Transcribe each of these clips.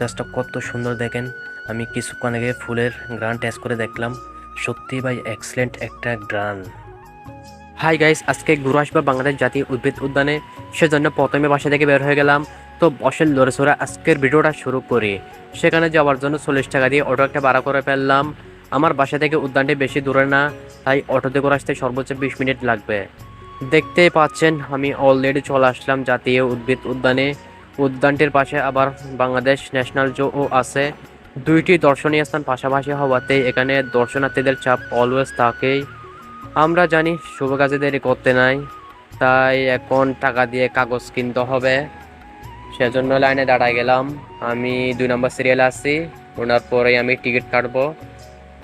গাছটা কত সুন্দর দেখেন। আমি কিছুক্ষণ আগে ফুলের গ্রান টেস্ট করে দেখলাম। সত্যি ভাই এক্সেলেন্ট একটা গ্রান। হাই গাইস আজকে ঘুরে আসব বাংলাদেশ জাতীয় উদ্ভিদ উদ্যানে। সেজন্য প্রথমে বাসা থেকে বের হয়ে গেলাম। তো বসের লড়ে সরে আজকের ভিডিওটা শুরু করি। সেখানে যাওয়ার জন্য চল্লিশ টাকা দিয়ে অটো একটা ভাড়া করে ফেললাম। আমার বাসা থেকে উদ্যানটি বেশি দূরে না, তাই অটোতে করে আসতে সর্বোচ্চ বিশ মিনিট লাগবে। দেখতেই পাচ্ছেন, আমি অলরেডি চলে আসলাম জাতীয় উদ্ভিদ উদ্যানে। উদ্যানটির পাশে আবার বাংলাদেশ ন্যাশনাল জো আছে। দুইটি দর্শনীয় স্থান পাশাপাশি হওয়াতে এখানে দর্শনার্থীদের চাপ অলওয়েজ থাকেই। আমরা জানি শুভ কাজে দেরি করতে নাই, তাই এখন টাকা দিয়ে কাগজ কিনতে হবে। সেজন্য লাইনে দাঁড়ায় গেলাম। আমি দুই নম্বর সিরিয়ালে আছি, ওনার পরে আমি টিকিট কাটবো।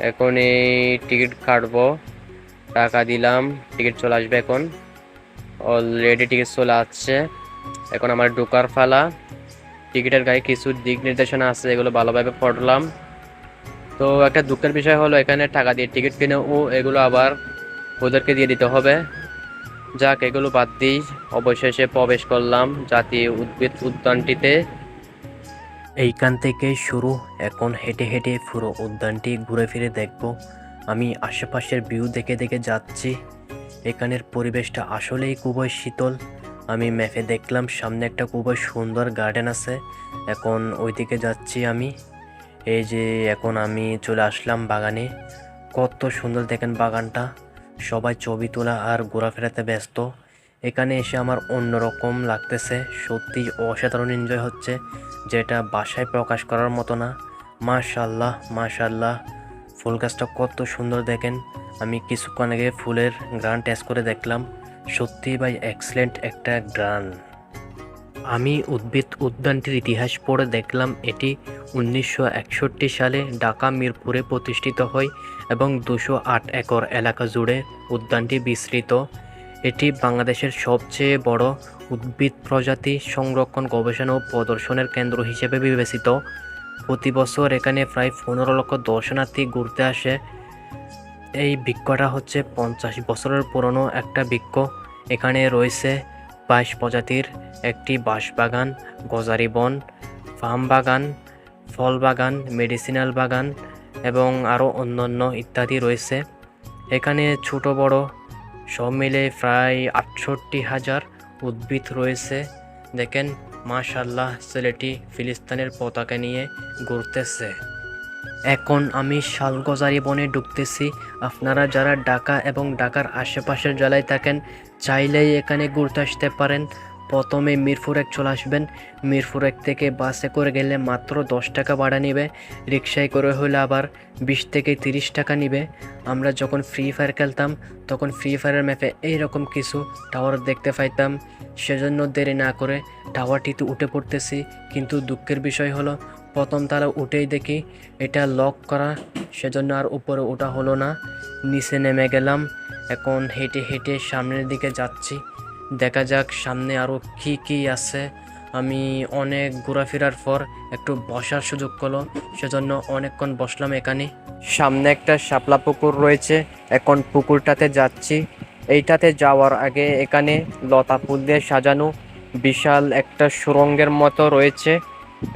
এখন এই টিকিট কাটবো। টাকা দিলাম, টিকিট চলে আসবে এখন। অলরেডি টিকিট চলে আসছে। এখন আমার ঢোকার ফালা। টিকিটের গায়ে কিছু দিক নির্দেশনা আছে, এগুলো ভালোভাবে পড়লাম। তো একটা দুঃখের বিষয় হলো, এখানে টাকা দিয়ে টিকিট কিনে ও এগুলো আবার ওদেরকে দিয়ে দিতে হবে। যাক, এগুলো বাদ দিই। অবশেষে প্রবেশ করলাম জাতীয় উদ্ভিদ উদ্যানটিতে। এইখান থেকে শুরু। এখন হেঁটে হেঁটে পুরো উদ্যানটি ঘুরে ফিরে দেখব। আমি আশেপাশের ভিউ দেখে দেখে যাচ্ছি। এখানের পরিবেশটা আসলেই খুবই শীতল। আমি ম্যাপে দেখলাম সামনে একটা খুবই সুন্দর গার্ডেন আছে। এখন ওইদিকে যাচ্ছি আমি। এই যে এখন আমি চলে আসলাম বাগানে। কত সুন্দর দেখেন বাগানটা। সবাই ছবি তোলা আর ঘোরাফেরাতে ব্যস্ত। এখানে এসে আমার অন্যরকম লাগতেছে। সত্যি অসাধারণ এনজয় হচ্ছে। যেটা বাসায় প্রকাশ করার মতো না। মাশাল্লাহ মাশাল্লাহ ফুল গাছটা কত সুন্দর দেখেন। আমি কিছুক্ষণ আগে ফুলের গ্রান টেস্ট করে দেখলাম। সত্যি ভাই এক্সেলেন্ট একটা গ্রান আমি উদ্ভিদ উদ্যানটির ইতিহাস পড়ে দেখলাম, এটি উনিশশো একষট্টি সালে ঢাকা মিরপুরে প্রতিষ্ঠিত হয় এবং দুশো আট একর এলাকা জুড়ে উদ্যানটি বিস্তৃত। এটি বাংলাদেশের সবচেয়ে বড় উদ্ভিদ প্রজাতি সংরক্ষণ, গবেষণা ও প্রদর্শনের কেন্দ্র হিসেবে বিবেচিত। প্রতি বছর এখানে প্রায় পনেরো লক্ষ দর্শনার্থী ঘুরতে আসে। এই বৃক্ষটা হচ্ছে পঞ্চাশ বছরের পুরনো একটা বৃক্ষ। এখানে রয়েছে বাইশ প্রজাতির একটি বাঁশবাগান, গজারি বন, ফার্ম বাগান, ফল বাগান, মেডিসিনাল বাগান এবং আরও অন্যান্য ইত্যাদি রয়েছে। এখানে ছোট বড় সব মিলে প্রায় আটষট্টি হাজার উদ্ভিদ রয়েছে। দেখেন মাশাল্লাহ ছেলেটি ফিলিস্তানের পতাকা নিয়ে ঘুরতেছে। এখন আমি শালগজারি বনে ঢুকতেছি। আপনারা যারা ঢাকা এবং ঢাকার আশেপাশের জেলায় থাকেন, চাইলেই এখানে ঘুরতে আসতে পারেন। প্রথমে মিরপুর এক চলে আসবেন। মিরপুর এক থেকে বাসে করে গেলে মাত্র দশ টাকা ভাড়া নেবে। রিক্সায় করে হলে আবার বিশ থেকে তিরিশ টাকা নিবে। আমরা যখন ফ্রি ফায়ার খেলতাম, তখন ফ্রি ফায়ারের ম্যাপে এইরকম কিছু টাওয়ার দেখতে পাইতাম। সেজন্য দেরি না করে টাওয়ারটিতে উঠে পড়তেছি। কিন্তু দুঃখের বিষয় হলো প্রথম তারা উঠেই দেখি এটা লক করা, সেজন্য আর উপরে ওঠা হলো না। নিচে নেমে গেলাম, এখন হেঁটে হেঁটে সামনের দিকে যাচ্ছি। দেখা যাক সামনে আরও কি কি আছে। আমি অনেক ঘোরাফেরার পর একটু বসার সুযোগ করল সেজন্য অনেকক্ষণ বসলাম এখানে। সামনে একটা শাপলা পুকুর রয়েছে, এখন পুকুরটাতে যাচ্ছি। এইটাতে যাওয়ার আগে এখানে লতা ফুল দিয়ে সাজানো বিশাল একটা সুরঙ্গের মতো রয়েছে।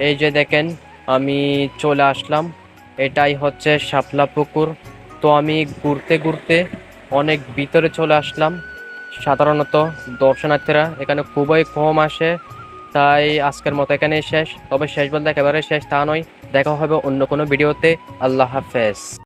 এই যে দেখেন আমি চলে আসলাম। এটাই হচ্ছে শাপলা পুকুর। তো আমি ঘুরতে ঘুরতে অনেক ভিতরে চলে আসলাম। সাধারণত দর্শনার্থীরা এখানে খুবই কম আসে। তাই আজকের মতো এখানেই শেষ। তবে শেষ বলতে একেবারে শেষ তা নয়। দেখা হবে অন্য কোনো ভিডিওতে। আল্লাহ হাফেজ।